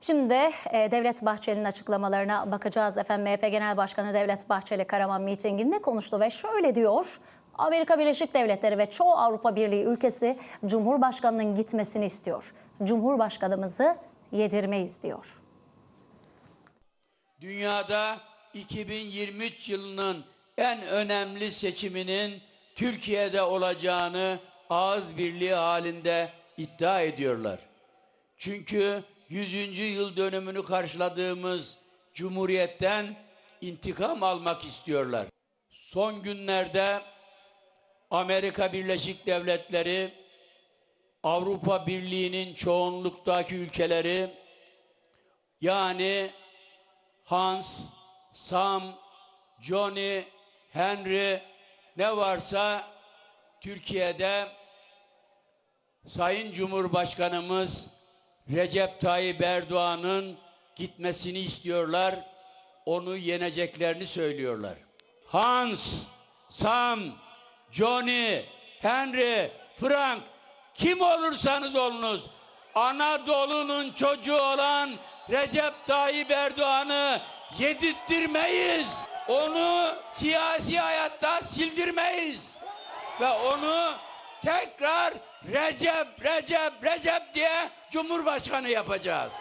Şimdi e, Devlet Bahçeli'nin açıklamalarına bakacağız. Efendim MHP Genel Başkanı Devlet Bahçeli Karaman mitinginde konuştu ve şöyle diyor. Amerika Birleşik Devletleri ve çoğu Avrupa Birliği ülkesi Cumhurbaşkanının gitmesini istiyor. Cumhurbaşkanımızı yedirmeyiz diyor. Dünyada 2023 yılının en önemli seçiminin Türkiye'de olacağını ağız birliği halinde iddia ediyorlar. Çünkü 100. yıl dönümünü karşıladığımız Cumhuriyet'ten intikam almak istiyorlar. Son günlerde Amerika Birleşik Devletleri, Avrupa Birliği'nin çoğunluktaki ülkeleri yani Hans, Sam, Johnny, Henry ne varsa Türkiye'de Sayın Cumhurbaşkanımız Recep Tayyip Erdoğan'ın gitmesini istiyorlar. Onu yeneceklerini söylüyorlar. Hans, Sam, Johnny, Henry, Frank kim olursanız olunuz Anadolu'nun çocuğu olan Recep Tayyip Erdoğan'ı yedirttirmeyiz. Onu siyasi hayatta sildirmeyiz. Ve onu tekrar Recep, Recep, Recep diye Cumhurbaşkanı yapacağız.